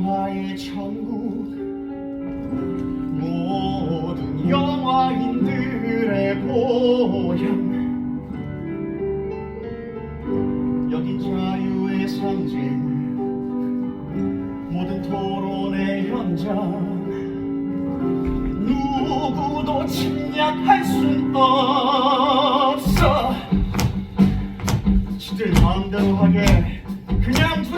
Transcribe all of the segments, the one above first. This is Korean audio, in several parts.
영화의 천국. 모든 영화인들의 고향 여긴 자유의 상징. 모든 토론의 현장. 누구도 침략할 순 없어. 지들 마음대로 하게. 그냥 구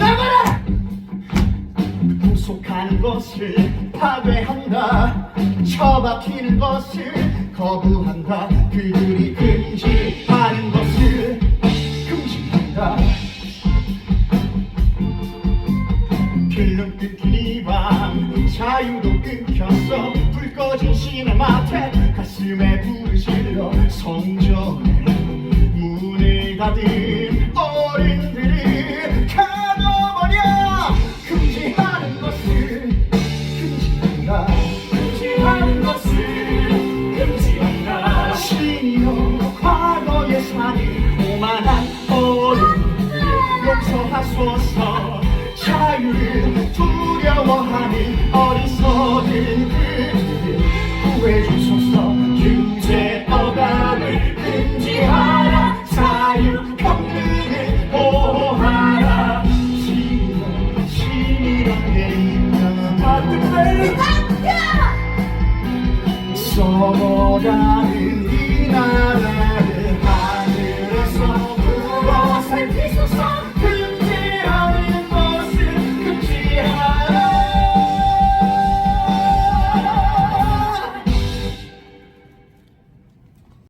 속하는 것을 파괴한다. 처박히는 것을 거부한다. 그들이 금지하는 것을 금지한다. 필름 끊긴 이밤 자유도 끊겼어. 불 꺼진 시네마테 가슴에 불을 실려 성전의 문을 닫은 주시며 과거의 산이 오만한 어른 용서하소서. 자유를 두려워하는 어리석은 그들 구해주소서. 규제 억압을 금지하라. 자유 평등을 보호하라. 신이란 신이란 게 있나 따뜻해 써보라는 Nada.